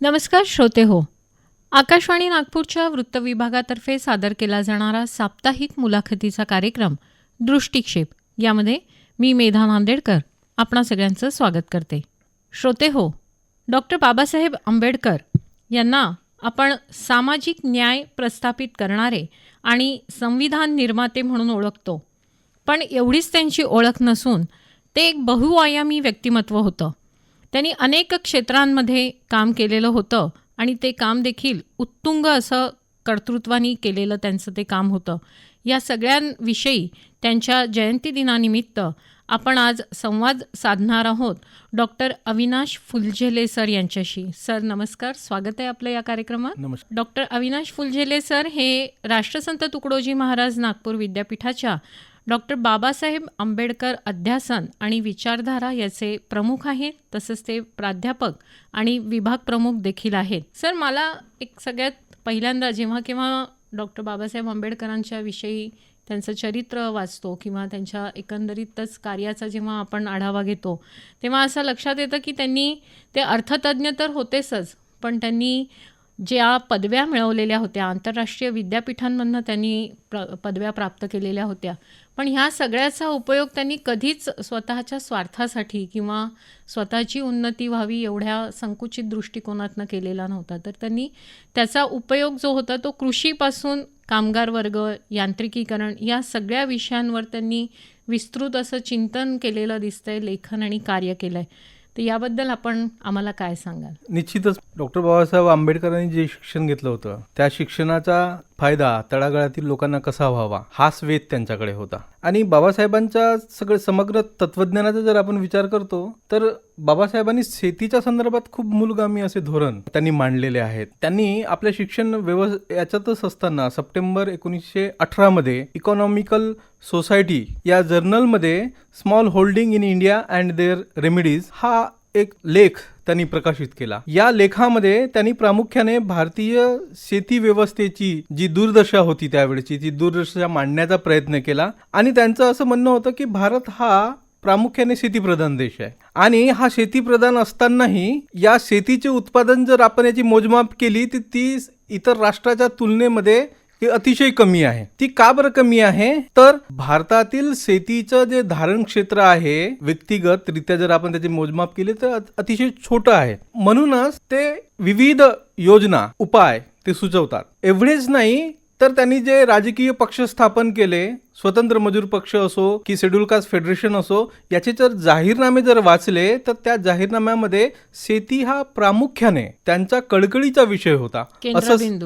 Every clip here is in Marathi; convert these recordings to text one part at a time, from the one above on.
नमस्कार श्रोते हो. आकाशवाणी नागपूरच्या वृत्तविभागातर्फे सादर केला जाणारा साप्ताहिक मुलाखतीचा कार्यक्रम दृष्टिक्षेप. यामध्ये मी मेधा नांदेडकर आपणा सगळ्यांचं स्वागत करते. श्रोते हो डॉक्टर बाबासाहेब आंबेडकर यांना आपण सामाजिक न्याय प्रस्थापित करणारे आणि संविधान निर्माते म्हणून ओळखतो. पण एवढीच त्यांची ओळख नसून ते एक बहुआयामी व्यक्तिमत्व होतं. त्यांनी अनेक क्षेत्रांमध्ये काम केलेलं होतं आणि ते काम देखील उत्तुंग असं कर्तृत्वानी केलेलं त्यांचं ते काम होतं. या सगळ्यांविषयी त्यांच्या जयंती दिनानिमित्त आपण आज संवाद साधणार आहोत डॉक्टर अविनाश फुलझेले सर यांच्याशी. सर नमस्कार. स्वागत आहे आपलं या कार्यक्रमात. नमस्कार. डॉक्टर अविनाश फुलझेले सर हे राष्ट्रसंत तुकडोजी महाराज नागपूर विद्यापीठाच्या डॉक्टर बाबासाहेब आंबेडकर अध्यासन आणि विचारधारा याचे प्रमुख आहेत तसंच ते प्राध्यापक आणि विभाग प्रमुख देखील आहेत. सर मला एक सगळ्यात पहिल्यांदा जेव्हा केव्हा डॉक्टर बाबासाहेब आंबेडकरांच्या विषयी त्यांचं चरित्र वाचतो किंवा त्यांच्या एकंदरीतच कार्याचा जेव्हा आपण आढावा घेतो तेव्हा असं लक्षात येतं की त्यांनी ते अर्थतज्ज्ञ तर होतेच पण त्यांनी ज्या पदव्या मिळवलेल्या होत्या आंतरराष्ट्रीय विद्यापीठांमधनं त्यांनी प्र पदव्या प्राप्त केलेल्या होत्या पण ह्या सगळ्याचा उपयोग त्यांनी कधीच स्वतःच्या स्वार्थासाठी किंवा स्वतःची उन्नती व्हावी एवढ्या संकुचित दृष्टिकोनातनं केलेला नव्हता. तर त्यांनी त्याचा उपयोग जो होता तो कृषीपासून कामगार वर्ग यांत्रिकीकरण या सगळ्या विषयांवर त्यांनी विस्तृत असं चिंतन केलेलं दिसतंय लेखन आणि कार्य केलं आहे तर याबद्दल आपण आम्हाला काय सांगाल? निश्चितच डॉक्टर बाबासाहेब आंबेडकरांनी जे शिक्षण घेतलं होतं त्या शिक्षणाचा फायदा तळागाळातील लोकांना कसा व्हावा हाच वेध त्यांच्याकडे होता. आणि बाबासाहेबांच्या सगळं समग्र तत्वज्ञानाचा जर आपण विचार करतो तर बाबासाहेबांनी शेतीच्या संदर्भात खूप मूलगामी असे धोरण त्यांनी मांडलेले आहेत. त्यांनी आपल्या शिक्षण व्यव याच्यातच असताना सप्टेंबर एकोणीसशे अठरामध्ये इकॉनॉमिकल सोसायटी या जर्नलमध्ये small holding in India and their remedies हा एक लेख त्यांनी प्रकाशित केला. या लेखामध्ये त्यांनी प्रामुख्याने भारतीय शेती व्यवस्थेची जी दुर्दशा होती त्यावेळेची ती दुर्दशा मांडण्याचा प्रयत्न केला आणि त्यांचं असं म्हणणं होतं की भारत हा प्रामुख्याने शेतीप्रधान देश आहे. आणि हा शेतीप्रधान असतानाही या शेतीचे उत्पादन जर आपण याची मोजमाप केली तर ती इतर राष्ट्राच्या तुलनेमध्ये ही अतिशय कमी आहे. ती का बरं कमी आहे? तर भारतातील शेतीचं जे धारण क्षेत्र आहे व्यक्तिगत रित्या जर आपण त्याचे मोजमाप केले तर अत- अतिशय छोटं आहे. म्हणूनच ते विविध योजना उपाय ते सुचवतात. एवढेच नाही तर त्यांनी जे राजकीय पक्ष स्थापन केले स्वतंत्र मजूर पक्ष असो की शेड्यूल कास्ट फेडरेशन असो याचे जर जाहीरनामे जर वाचले तर त्या जाहीरनाम्यामध्ये शेती हा प्रामुख्याने त्यांचा कळकळीचा विषय होता.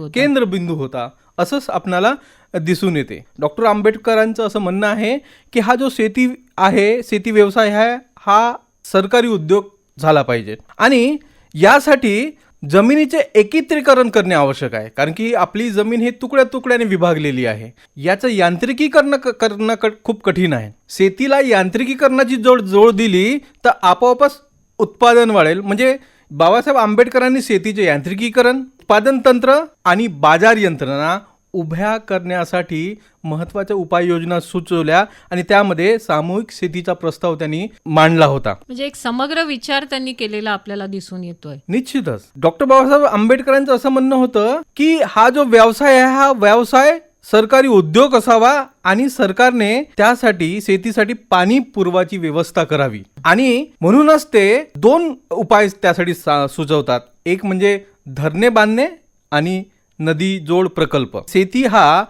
होता. केंद्रबिंदू होता. असंच आपणाला दिसून येते. डॉक्टर आंबेडकरांचं असं म्हणणं आहे की हा जो शेती आहे शेती व्यवसाय आहे हा सरकारी उद्योग झाला पाहिजे. आणि यासाठी जमिनीचे एकत्रीकरण करणे आवश्यक आहे. कारण की आपली जमीन ही तुकड्या तुकड्याने विभागलेली आहे. याचं यांत्रिकीकरण क- करणं क- खूप कठीण आहे. शेतीला यांत्रिकीकरणाची जोड जोड दिली तर आपोआपच उत्पादन वाढेल. म्हणजे बाबासाहेब आंबेडकरांनी शेतीचे यांत्रिकीकरण उत्पादन तंत्र आणि बाजार यंत्रणा उभ्या करण्यासाठी महत्त्वाच्या उपाययोजना सुचवल्या आणि त्यामध्ये सामूहिक शेतीचा प्रस्ताव त्यांनी मांडला होता. म्हणजे एक समग्र विचार त्यांनी केलेला आपल्याला दिसून येतोय. निश्चितच. डॉक्टर बाबासाहेब आंबेडकरांचं असं म्हणणं होतं की हा जो व्यवसाय आहे हा व्यवसाय सरकारी उद्योग असावा आणि सरकारने त्यासाठी शेतीसाठी पाणी पुरवाची व्यवस्था करावी. आणि म्हणूनच ते दोन उपाय त्यासाठी सुचवतात. एक म्हणजे धरणे बांधणे आणि नदी जोड प्रकल्प. शेती हा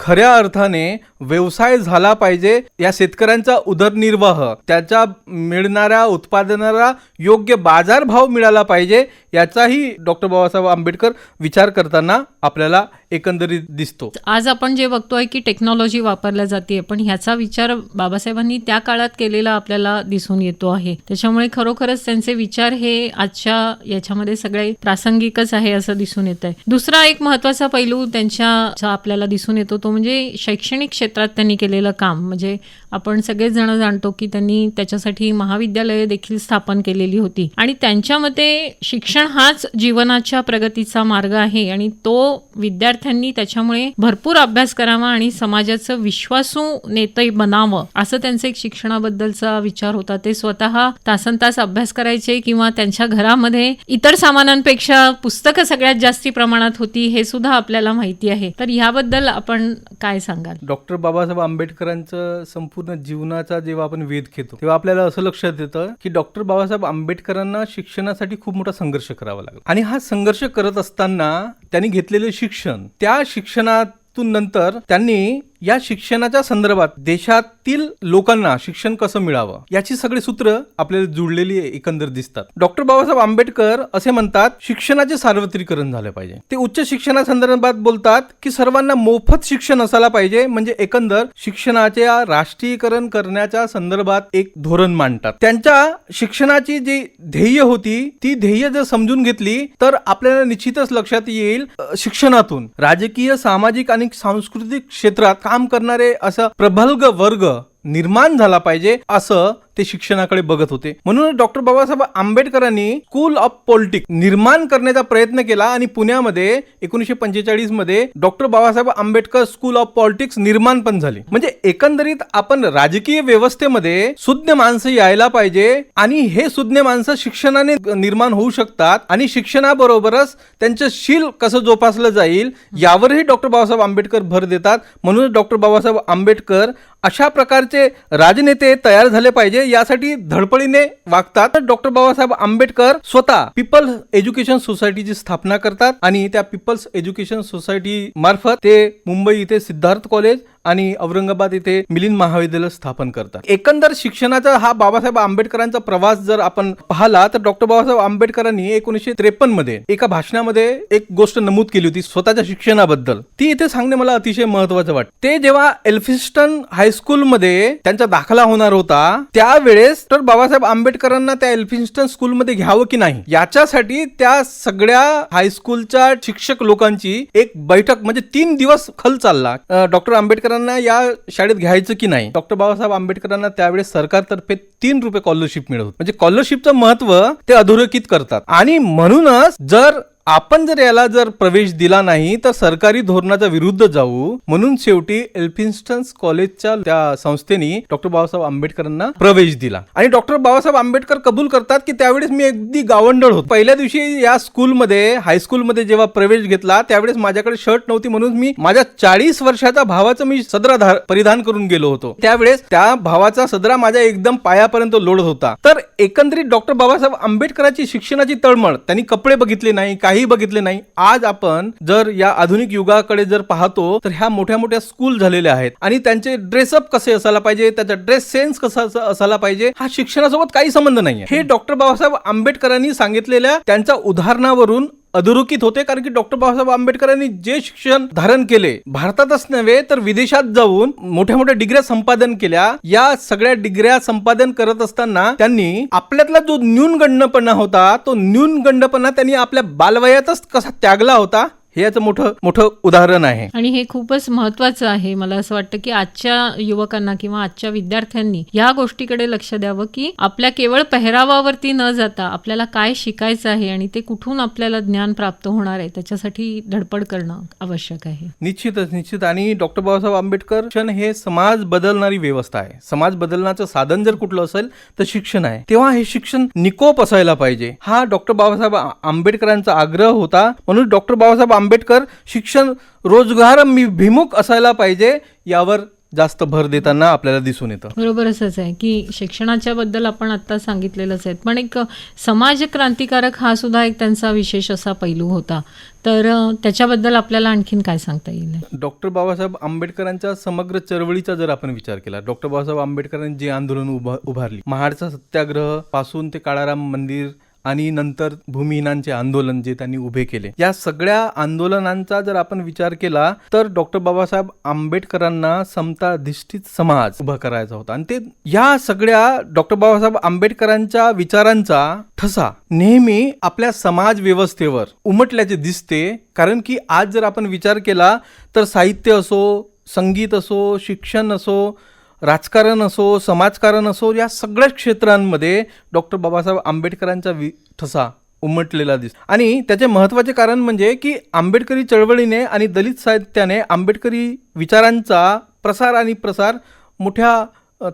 खऱ्या अर्थाने व्यवसाय झाला पाहिजे या शेतकऱ्यांचा उदरनिर्वाह. त्याच्या मिळणाऱ्या उत्पादनाला योग्य बाजारभाव मिळाला पाहिजे याचाही डॉक्टर बाबासाहेब आंबेडकर विचार करताना आपल्याला एकंदरीत दिसतो. आज आपण जे बघतोय की टेक्नॉलॉजी वापरल्या जाते पण ह्याचा विचार बाबासाहेबांनी त्या काळात केलेला आपल्याला दिसून येतो आहे. त्याच्यामुळे खरोखरच त्यांचे विचार हे आजच्या याच्यामध्ये सगळे प्रासंगिकच आहे असं दिसून येत आहे दुसरा एक महत्त्वाचा पैलू त्यांच्या आपल्याला दिसून येतो तो म्हणजे शैक्षणिक क्षेत्रात त्यांनी केलेलं काम म्हणजे आपण सगळेच जण जाणतो की त्यांनी त्याच्यासाठी महाविद्यालये देखील स्थापन केलेली होती. आणि त्यांच्या मते शिक्षण हाच जीवनाच्या प्रगतीचा मार्ग आहे आणि तो विद्यार्थ्यांनी त्याच्यामुळे भरपूर अभ्यास करावा आणि समाजाचं विश्वासू नेते बनावं असं त्यांचं एक शिक्षणाबद्दलचा विचार होता. ते स्वतः तासन तास अभ्यास करायचे किंवा त्यांच्या घरामध्ये इतर सामानांपेक्षा पुस्तकं सगळ्यात जास्ती प्रमाणात होती हे सुद्धा आपल्याला माहिती आहे. तर याबद्दल आपण काय सांगाल? डॉक्टर बाबासाहेब आंबेडकरांचं संपूर्ण जीवनाचा जेव्हा आपण वेध घेतो तेव्हा आपल्याला असं लक्षात येतं की डॉक्टर बाबासाहेब आंबेडकरांना शिक्षणासाठी खूप मोठा संघर्ष करावा लागला. आणि हा संघर्ष करत असताना त्यांनी घेतलेले शिक्षण त्या शिक्षणातून नंतर त्यांनी या शिक्षणाच्या संदर्भात देशातील लोकांना शिक्षण कसं मिळावं याची सगळी सूत्र आपल्याला जुळलेली एकंदर दिसतात. डॉक्टर बाबासाहेब आंबेडकर असे म्हणतात शिक्षणाचे सार्वत्रिकरण झाले पाहिजे. ते उच्च शिक्षणासंदर्भात बोलतात की सर्वांना मोफत शिक्षण असायला पाहिजे म्हणजे एकंदर शिक्षणाचे राष्ट्रीयकरण करण्याच्या संदर्भात एक धोरण मांडतात. त्यांच्या शिक्षणाची जी ध्येय होती ती ध्येय जर समजून घेतली तर आपल्याला निश्चितच लक्षात येईल शिक्षणातून. राजकीय सामाजिक आणि सांस्कृतिक क्षेत्रात काम करणारे असं प्रबल्ग वर्ग निर्माण झाला पाहिजे असं ते शिक्षणाकडे बघत होते. म्हणून डॉक्टर बाबासाहेब आंबेडकरांनी स्कूल ऑफ पॉलिटिक्स निर्माण करण्याचा प्रयत्न केला आणि पुण्यामध्ये एकोणीशे पंचेचाळीसमध्ये doctor Babasaheb Ambedkar school of politics निर्माण पण झाली. म्हणजे एकंदरीत आपण राजकीय व्यवस्थेमध्ये सुज्ञ माणसं यायला पाहिजे आणि हे सुज्ञ माणसं शिक्षणाने निर्माण होऊ शकतात आणि शिक्षणाबरोबरच त्यांचं शील कसं जोपासलं जाईल यावरही डॉक्टर बाबासाहेब आंबेडकर भर देतात. म्हणून डॉक्टर बाबासाहेब आंबेडकर अशा प्रकारचे राजनेते तयार झाले पाहिजे. यासाठी धडपडीने वागतात डॉक्टर बाबासाहेब आंबेडकर स्वतः पीपल्स एज्युकेशन सोसायटीची स्थापना करतात आणि त्या पीपल्स एज्युकेशन सोसायटी मार्फत ते मुंबई इथे सिद्धार्थ कॉलेज आणि औरंगाबाद इथे मिलिंद महाविद्यालय स्थापन करतात. एकंदर शिक्षणाचा हा बाबासाहेब आंबेडकरांचा प्रवास जर आपण पाहिला तर डॉक्टर बाबासाहेब आंबेडकरांनी एकोणीशे त्रेपन्नमध्ये एका भाषणामध्ये एक गोष्ट नमूद केली होती स्वतःच्या शिक्षणाबद्दल. ती इथे सांगणे मला अतिशय महत्वाचं वाटतं. ते जेव्हा एल्फिस्टन हायस्कूल मध्ये त्यांचा दाखला होणार होता त्यावेळेस तर बाबासाहेब आंबेडकरांना त्या एल्फिन्स्टन स्कूलमध्ये घ्यावं की नाही? याच्यासाठी त्या सगळ्या हायस्कूलच्या शिक्षक लोकांची एक बैठक म्हणजे तीन दिवस खल चालला. डॉक्टर आंबेडकर आंबेडकरांना या शाळेत घ्यायचं की नाही? डॉक्टर बाबासाहेब आंबेडकरांना त्यावेळेस सरकारतर्फे तीन रुपये स्कॉलरशिप मिळत म्हणजे स्कॉलरशिपचं महत्त्व ते अधोरेखित करतात. आणि म्हणूनच जर आपण जर याला जर प्रवेश दिला नाही तर सरकारी धोरणाच्या विरुद्ध जाऊ. म्हणून शेवटी एल्फिन्स्टन्स कॉलेजच्या त्या संस्थेने डॉक्टर बाबासाहेब आंबेडकरांना प्रवेश दिला. आणि डॉक्टर बाबासाहेब आंबेडकर कबूल करतात की त्यावेळेस मी अगदी गावंडळ होतो. पहिल्या दिवशी या स्कूलमध्ये हायस्कूलमध्ये जेव्हा प्रवेश घेतला त्यावेळेस माझ्याकडे शर्ट नव्हती म्हणून मी माझ्या चाळीस वर्षाच्या भावाचं मी सदरा परिधान करून गेलो होतो. त्यावेळेस त्या भावाचा सदरा माझ्या एकदम पायापर्यंत लोडत होता. तर एकंदरीत डॉक्टर बाबासाहेब आंबेडकरांची शिक्षणाची तळमळ त्यांनी कपडे बघितले नाही काही बघितले नाही. आज आपण जर या आधुनिक युगाकडे जर पाहतो तर ह्या मोठ्या मोठ्या स्कूल झालेल्या आहेत. आणि त्यांचे ड्रेसअप कसे असायला पाहिजे त्याचा ड्रेस सेन्स कसा असायला पाहिजे हा शिक्षणासोबत काही संबंध नाही हे डॉक्टर बाबासाहेब आंबेडकरांनी सांगितलेल्या त्यांच्या उदाहरणावरून अधोरेखित होते कारण की डॉक्टर बाबासाहेब आंबेडकरांनी जे शिक्षण धारण केले भारतातच नव्हे तर विदेशात जाऊन मोठ्या मोठ्या डिग्र्या संपादन केल्या. या सगळ्या डिग्र्या संपादन करत असताना त्यांनी आपल्यातला जो न्यूनगंडपणा होता तो न्यूनगंडपणा त्यांनी आपल्या बालवयातच कसा त्यागला होता? हे याचं मोठं मोठं उदाहरण आहे. आणि हे खूपच महत्वाचं आहे. मला असं वाटतं की आजच्या युवकांना किंवा आजच्या विद्यार्थ्यांनी या गोष्टीकडे लक्ष द्यावं की आपल्या केवळ पेहरावावरती न जाता आपल्याला काय शिकायचं आहे आणि ते कुठून आपल्याला ज्ञान प्राप्त होणार आहे त्याच्यासाठी धडपड करणं आवश्यक आहे. निश्चितच निश्चित. आणि डॉक्टर बाबासाहेब आंबेडकर शिक्षण हे समाज बदलणारी व्यवस्था आहे. समाज बदलण्याचं साधन जर कुठलं असेल तर शिक्षण आहे. तेव्हा हे शिक्षण निकोप असायला पाहिजे. हा डॉक्टर बाबासाहेब आंबेडकरांचा आग्रह होता. म्हणून डॉक्टर बाबासाहेब आंबेडकर शिक्षण रोजगार भिमुख असायला पाहिजे यावर जास्त भर देताना आपल्याला दिसून येतं. बरोबर असंच आहे की शिक्षणाच्या बद्दल आपण आता सांगितलेलंच आहे. पण एक समाज क्रांतिकारक हा सुद्धा एक त्यांचा विशेष असा पैलू होता. तर त्याच्याबद्दल आपल्याला आणखीन काय सांगता येईल? डॉक्टर बाबासाहेब आंबेडकरांच्या समग्र चळवळीचा जर आपण विचार केला डॉक्टर बाबासाहेब आंबेडकरांनी जे आंदोलन उभा उभारली महाडचा सत्याग्रहपासून ते काळाराम मंदिर आणि नंतर भूमिहीनांचे आंदोलन जे त्यांनी उभे केले. या सगळ्या आंदोलनांचा जर आपण विचार केला तर डॉक्टर बाबासाहेब आंबेडकरांना समताधिष्ठित समाज उभा करायचा होता. आणि ते या सगळ्या डॉक्टर बाबासाहेब आंबेडकरांच्या विचारांचा ठसा नेहमी आपल्या समाज व्यवस्थेवर उमटल्याचे दिसते. कारण की आज जर आपण विचार केला तर साहित्य असो संगीत असो शिक्षण असो राजकारण असो समाजकारण असो या सगळ्या क्षेत्रांमध्ये डॉक्टर बाबासाहेब आंबेडकरांचा वि ठसा उमटलेला दिस आणि त्याचे महत्त्वाचे कारण म्हणजे की आंबेडकरी चळवळीने आणि दलित साहित्याने आंबेडकरी विचारांचा प्रसार आणि प्रसार मोठ्या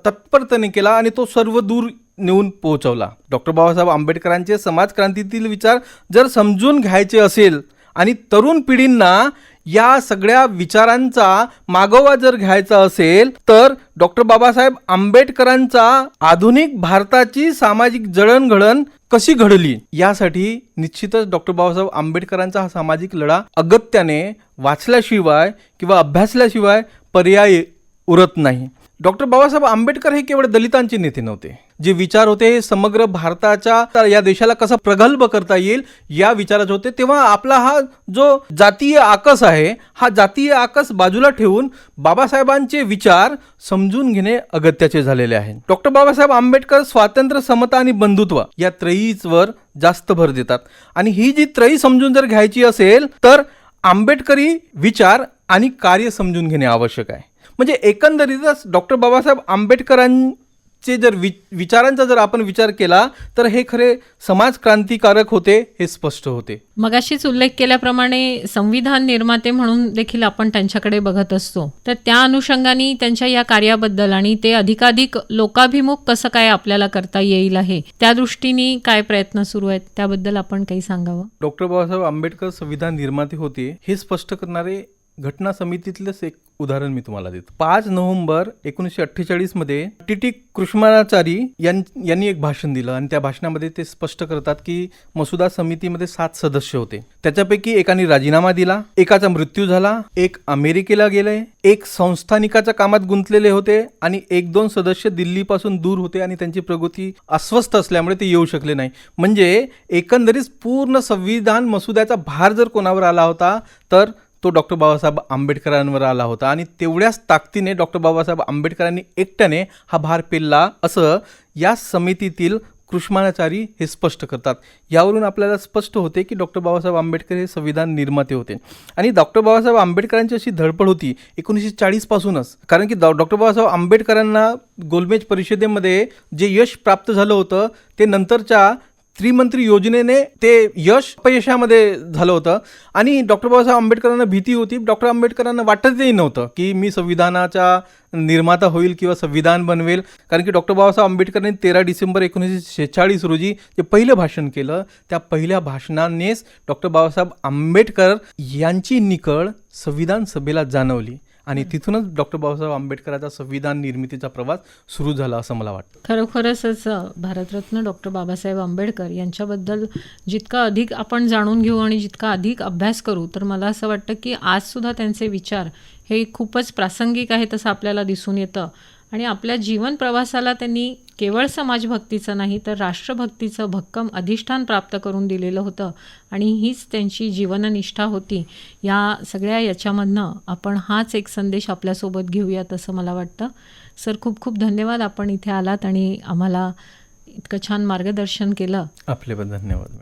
तत्परतेने केला आणि तो सर्व दूर नेऊन पोहोचवला. डॉक्टर बाबासाहेब आंबेडकरांचे समाजक्रांतीतील विचार जर समजून घ्यायचे असेल आणि तरुण पिढींना या सगळ्या विचारांचा मागोवा जर घ्यायचा असेल तर डॉक्टर बाबासाहेब आंबेडकरांचा आधुनिक भारताची सामाजिक जडणघडण कशी घडली? यासाठी निश्चितच डॉक्टर बाबासाहेब आंबेडकरांचा हा सामाजिक लढा अगत्याने वाचल्याशिवाय किंवा अभ्यासल्याशिवाय पर्याय उरत नाही. डॉक्टर बाबासाहेब आंबेडकर हे केवळ दलितांचे नेते नव्हते. जे विचार होते हे समग्र भारताच्या या देशाला कसा प्रगल्भ करता येईल या विचाराचे होते. तेव्हा आपला हा जो जातीय आकस आहे हा जातीय आकस बाजूला ठेवून बाबासाहेबांचे विचार समजून घेणे अगत्याचे झालेले आहे. डॉक्टर बाबासाहेब आंबेडकर स्वातंत्र्य समता आणि बंधुत्व या त्रयीचवर जास्त भर देतात. आणि ही जी त्रयी समजून जर घ्यायची असेल तर आंबेडकरी विचार आणि कार्य समजून घेणे आवश्यक आहे. म्हणजे एकंदरीतच डॉक्टर बाबासाहेब आंबेडकरांचे जर वि विचारांचा जर आपण विचार केला तर हे खरे समाज क्रांतिकारक होते हे स्पष्ट होते. मगाशीच उल्लेख केल्याप्रमाणे संविधान निर्माते म्हणून देखील आपण त्यांच्याकडे बघत असतो. तर त्या अनुषंगाने त्यांच्या या कार्याबद्दल आणि ते अधिकाधिक लोकाभिमुख कसं काय आपल्याला करता येईल आहे त्या दृष्टीने काय प्रयत्न सुरू आहेत त्याबद्दल आपण काही सांगावं? डॉक्टर बाबासाहेब आंबेडकर संविधान निर्माते होते हे स्पष्ट करणारे घटना समितीतलंच एक उदाहरण मी तुम्हाला देतो. पाच नोव्हेंबर एकोणीसशे अठ्ठेचाळीसमध्ये टी टी कृष्णाचारी यां- यांनी एक भाषण दिलं आणि त्या भाषणामध्ये ते स्पष्ट करतात की मसुदा समितीमध्ये सात सदस्य होते. त्याच्यापैकी एकाने राजीनामा दिला एकाचा मृत्यू झाला एक अमेरिकेला गेले एक संस्थानिकाच्या कामात गुंतलेले होते आणि एक दोन सदस्य दिल्लीपासून दूर होते आणि त्यांची प्रगती अस्वस्थ असल्यामुळे ते येऊ शकले नाही. म्हणजे एकंदरीत पूर्ण संविधान मसुद्याचा भार जर कोणावर आला होता तर तो डॉक्टर बाबासाहेब आंबेडकरांवर आला होता. आणि तेवढ्याच ताकदीने डॉक्टर बाबासाहेब आंबेडकरांनी एकट्याने हा भार पेलला असं या समितीतील कृष्णाचारी हे स्पष्ट करतात. यावरून आपल्याला स्पष्ट होते की डॉक्टर बाबासाहेब आंबेडकर हे संविधान निर्माते होते. आणि डॉक्टर बाबासाहेब आंबेडकरांची अशी धडपड होती एकोणीसशे चाळीसपासूनच कारण की डॉक्टर बाबासाहेब आंबेडकरांना गोलमेज परिषदेमध्ये जे यश प्राप्त झालं होतं ते नंतरच्या त्रिमंत्री योजनेने ते यश अपयशामध्ये झालं होतं. आणि डॉक्टर बाबासाहेब आंबेडकरांना भीती होती. डॉक्टर आंबेडकरांना वाटतही नव्हतं की मी संविधानाचा निर्माता होईल किंवा संविधान बनवेल. कारण की डॉक्टर बाबासाहेब आंबेडकरांनी तेरा डिसेंबर एकोणीसशे शेहेचाळीस रोजी जे पहिलं भाषण केलं त्या पहिल्या भाषणानेच डॉक्टर बाबासाहेब आंबेडकर यांची निकळ संविधान सभेला जाणवली. आणि तिथूनच डॉक्टर बाबासाहेब आंबेडकरांचा संविधान निर्मितीचा प्रवास सुरू झाला असं मला वाटतं. खरोखरच असं भारतरत्न डॉक्टर बाबासाहेब आंबेडकर यांच्याबद्दल जितका अधिक आपण जाणून घेऊ आणि जितका अधिक अभ्यास करू तर मला असं वाटतं की आजसुद्धा त्यांचे विचार हे खूपच प्रासंगिक आहेत असं आपल्याला दिसून येतं. आणि आपल्या जीवन प्रवासाला त्यांनी केवळ समाजभक्तीचं नाही तर राष्ट्रभक्तीचं भक्कम अधिष्ठान प्राप्त करून दिलेलं होतं. आणि हीच त्यांची जीवननिष्ठा होती. या सगळ्या याच्यामधनं आपण हाच एक संदेश आपल्यासोबत घेऊयात असं मला वाटतं. सर खूप खूप धन्यवाद. आपण इथे आलात आणि आम्हाला इतकं छान मार्गदर्शन केलं. आपले पण धन्यवाद.